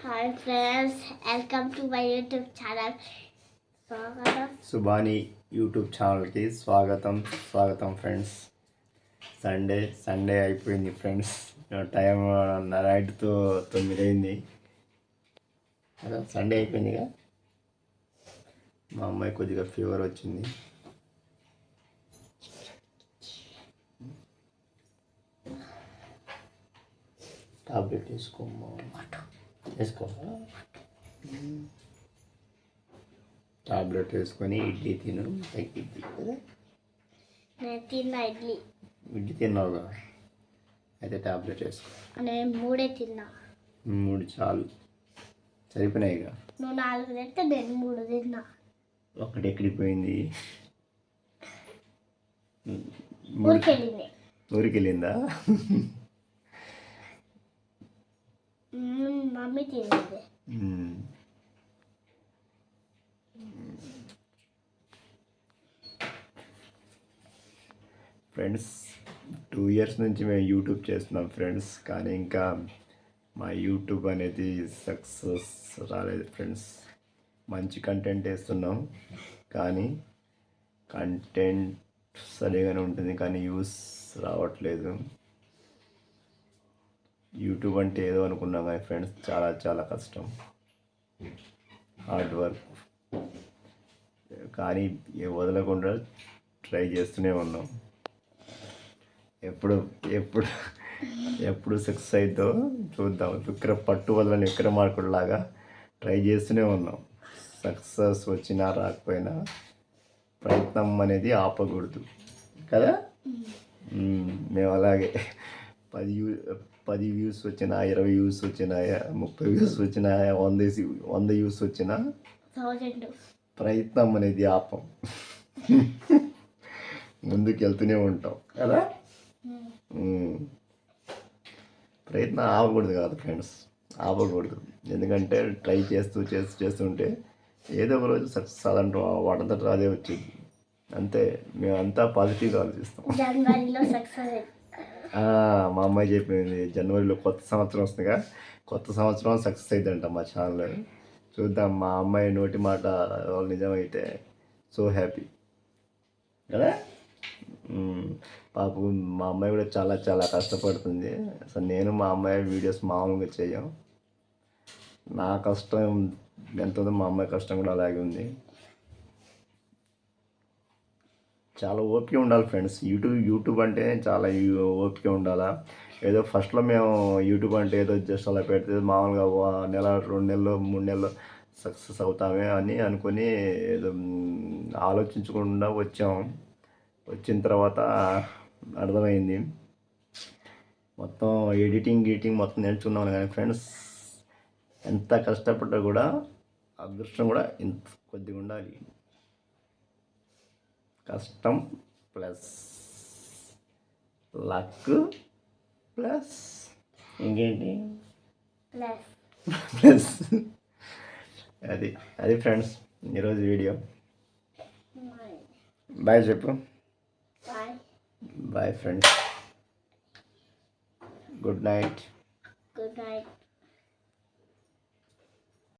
Hi friends welcome to my YouTube channel స్వాగతం Subani YouTube ఛానల్కి స్వాగతం స్వాగతం ఫ్రెండ్స్ సండే సండే అయిపోయింది ఫ్రెండ్స్ టైం నైట్తో తొమ్మిది అయింది అదే సండే అయిపోయిందిగా మా అమ్మాయి కొద్దిగా ఫీవర్ వచ్చింది. టాబ్లెట్ వేసుకోమ్మా. వేసుకోవా టాబ్లెట్ వేసుకొని ఇడ్లీ తిను. తగ్గిద్ది కదా? నేను తిన్న ఇడ్లీ. ఇడ్లీ తిన్నావుగా అయితే టాబ్లెట్ వేసుకో. నేను మూడే తిన్నా. మూడు చాలు. సరిపోయినాయిగా నువ్వు నాలుగు తింటే నేను మూడు తిన్నా. ఒకటి ఎక్కడికి పోయింది? ఊరికి మమ్మీ తినేది ఫ్రెండ్స్ టూ ఇయర్స్ నుంచి మేము యూట్యూబ్ చేస్తున్నాం ఫ్రెండ్స్ కానీ ఇంకా మా యూట్యూబ్ అనేది సక్సెస్ రాలేదు ఫ్రెండ్స్ మంచి కంటెంట్ వేస్తున్నాం కానీ కంటెంట్ సరిగానే ఉంటుంది కానీ యూస్ రావట్లేదు. యూట్యూబ్ అంటే ఏదో అనుకున్నాం కానీ ఫ్రెండ్స్ చాలా చాలా కష్టం. Hard work. కానీ ఏ వదలకుండా ట్రై చేస్తూనే ఉన్నాం. ఎప్పుడు ఎప్పుడు ఎప్పుడు సక్సెస్ అవుతుందో చూద్దాం. విక్ర పట్టు వదలని విక్రమార్కుడు లాగా ట్రై చేస్తూనే ఉన్నాం. సక్సెస్ వచ్చినా రాకపోయినా ప్రయత్నం అనేది ఆపకూడదు. కదా. మేము అలాగే పది వ్యూ పది వ్యూస్ వచ్చినా ఇరవై వ్యూస్ వచ్చినా ముప్పై వ్యూస్ వచ్చినా వంద వంద వ్యూస్ వచ్చినా ప్రయత్నం అనేది ఆపం. ముందుకు వెళ్తూనే ఉంటాం. కదా. ప్రయత్నం ఆపకూడదు కాదు ఫ్రెండ్స్. ఆపకూడదు. ఎందుకంటే ట్రై చేస్తూ చేస్తూ చేస్తుంటే ఏదో ఒక రోజు సక్సెస్ అదంటూ వాటంతట అదే వచ్చింది. అంతే. మేమంతా పాజిటివ్గా ఆలోచిస్తాం. మా అమ్మాయి చెప్పింది జనవరిలో కొత్త సంవత్సరం వస్తుందిగా. కొత్త సంవత్సరం సక్సెస్ అవుతుందంట మా ఛానల్ చూద్దాం మా అమ్మాయి నోటి మాట నిజమైతే సో హ్యాపీ కదా? పాపం మా అమ్మాయి కూడా చాలా చాలా కష్టపడుతుంది. అసలు నేను మా అమ్మాయి వీడియోస్ మామూలుగా చేయం నా కష్టం ఎంత ఉందో మా అమ్మాయి కష్టం కూడా అలాగే ఉంది. చాలా ఓపిక ఉండాలి ఫ్రెండ్స్. యూట్యూబ్ యూట్యూబ్ అంటే చాలా ఓపిక ఉండాలా? ఏదో ఫస్ట్లో మేము యూట్యూబ్ అంటే ఏదో జస్ట్ అలా పెడితే మామూలుగా నెల రెండు నెలలు మూడు నెలలు సక్సెస్ అవుతామే అని అనుకొని ఏదో ఆలోచించకుండా వచ్చాం. వచ్చిన తర్వాత అర్థమైంది. మొత్తం ఎడిటింగ్ గీటింగ్ మొత్తం నేర్చుకున్నాను కానీ ఫ్రెండ్స్ ఎంత కష్టపడ్డా కూడా అదృష్టం కూడా ఇంత కొద్దిగా ఉండాలి. కష్టం ప్లస్ లక్ ప్లస్ ఇంకేంటి? ప్లస్. అది అది ఫ్రెండ్స్ ఈరోజు వీడియో. బాయ్. చెప్పు. Bye friends. Good night. Good night.